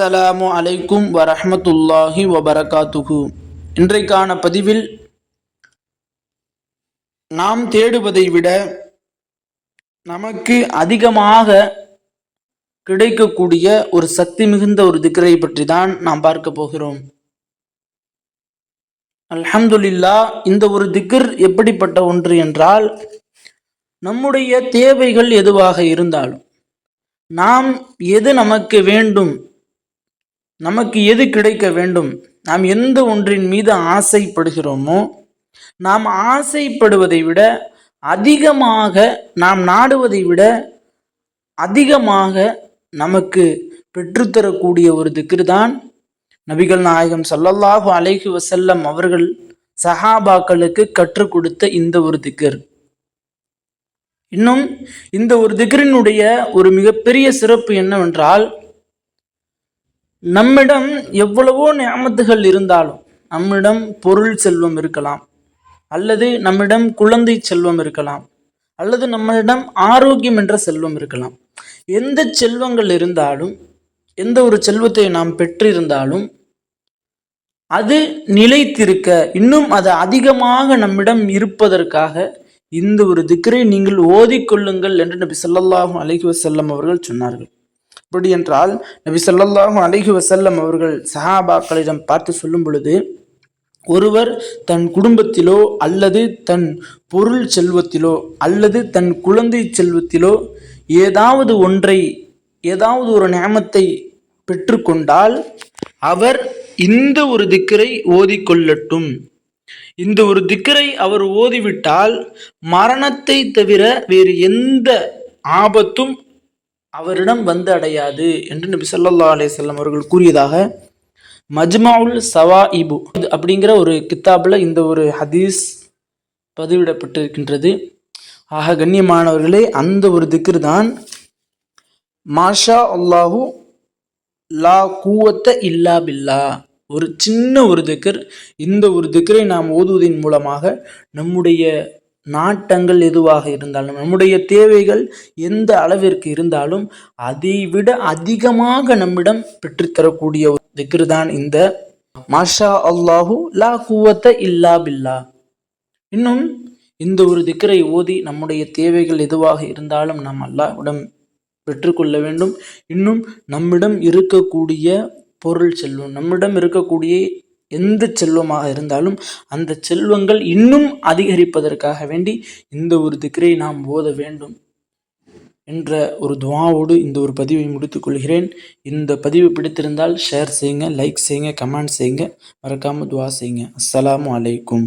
அஸ்ஸலாமு அலைக்கும் வரஹ்மத்துல்லாஹி வபரகாத்துகு இன்றைக்கான பதிவில் நாம் தேடுவதை விட நமக்கு அதிகமாக கிடைக்கக்கூடிய ஒரு சக்தி மிகுந்த ஒரு திக்கரை பற்றி தான் நாம் பார்க்க போகிறோம். அல்ஹம்துலில்லா இந்த ஒரு திக்ர் எப்படிப்பட்ட ஒன்று என்றால் நம்முடைய தேவைகள் எதுவாக இருந்தாலும் நாம் எது நமக்கு வேண்டும் நமக்கு எது கிடைக்க வேண்டும்? நாம் எந்த ஒன்றின் மீது ஆசைப்படுகிறோமோ நாம் ஆசைப்படுவதை விட அதிகமாக நாம் நாடுவதை விட அதிகமாக நமக்கு பெற்றுத்தரக்கூடிய ஒரு திக்ரு தான் நபிகள் நாயகம் சல்லல்லாஹு அலைஹி வசல்லம் அவர்கள் சஹாபாக்களுக்கு கற்றுக் கொடுத்த இந்த ஒரு திக்கர் இன்னும் இந்த ஒரு திக்ரினுடைய ஒரு மிகப்பெரிய சிறப்பு என்னவென்றால் நம்மிடம் எவ்வளவோ நியமத்துகள் இருந்தாலும் நம்மிடம் பொருள் செல்வம் இருக்கலாம். அல்லது நம்மிடம் குழந்தை செல்வம் இருக்கலாம். அல்லது நம்மிடம் ஆரோக்கியம் என்ற செல்வம் இருக்கலாம். எந்த செல்வங்கள் இருந்தாலும் எந்த ஒரு செல்வத்தை நாம் பெற்றிருந்தாலும் அது நிலைத்திருக்க இன்னும் அது அதிகமாக நம்மிடம் இருப்பதற்காக இந்த ஒரு திக்கரை நீங்கள் ஓதிக்கொள்ளுங்கள் என்று நபி சொல்லல்லாஹும் அலஹி வசல்லம் அவர்கள் சொன்னார்கள். அப்படி என்றால் நபி ஸல்லல்லாஹு அலிஹி வசல்லம் அவர்கள் சஹாபாக்களிடம் பார்த்து சொல்லும் பொழுது ஒருவர் தன் குடும்பத்திலோ அல்லது தன் பொருள் செல்வத்திலோ அல்லது தன் குழந்தை செல்வத்திலோ ஏதாவது ஒன்றை ஏதாவது ஒரு நியமத்தை பெற்றுக்கொண்டால் அவர் இந்த ஒரு திக்கரை ஓதிக்கொள்ளட்டும். இந்த ஒரு திக்கரை அவர் ஓதிவிட்டால் மரணத்தை தவிர வேறு எந்த ஆபத்தும் அவரிடம் வந்து அடையாது என்று நபி ஸல்லல்லாஹு அலிசல்லம் அவர்கள் கூறியதாக மஜ்மாவுல் சவா இது அப்படிங்கிற ஒரு கித்தாபில் இந்த ஒரு ஹதீஸ் பதிவிடப்பட்டிருக்கின்றது. ஆக கண்ணியமானவர்களே அந்த ஒரு திக்ர் தான் மாஷா அல்லாஹு லா கூவத்த இல்லா பில்லா. ஒரு சின்ன ஒரு திக்கர் இந்த ஒரு திக்கரை நாம் ஓதுவதன் மூலமாக நம்முடைய நாட்டங்கள் எதுவாக இருந்தாலும் நம்முடைய தேவைகள் எந்த அளவிற்கு இருந்தாலும் அதை விட அதிகமாக நம்மிடம் பெற்றுத்தரக்கூடிய ஒரு திக்ரு தான் இந்த மாஷா அல்லாஹு லா குவத்த இல்லா பில்லா. இன்னும் இந்த ஒரு திக்கரை ஓதி நம்முடைய தேவைகள் எதுவாக இருந்தாலும் நாம் அல்லாஹ்விடம் பெற்றுக்கொள்ள வேண்டும். இன்னும் நம்மிடம் இருக்கக்கூடிய பொருள் செல்வம் நம்மிடம் இருக்கக்கூடிய எந்த செல்வமாக இருந்தாலும் அந்த செல்வங்கள் இன்னும் அதிகரிப்பதற்காக வேண்டி இந்த ஒரு திக்கரை நாம் ஓத வேண்டும் என்ற ஒரு துவாவோடு இந்த ஒரு பதிவை முடித்துக் கொள்கிறேன். இந்த பதிவு பிடித்திருந்தால் ஷேர் செய்யுங்க லைக் செய்யுங்க கமெண்ட் செய்யுங்க. மறக்காமல் துவா செய்யுங்க. அஸ்ஸலாமு அலைக்கும்.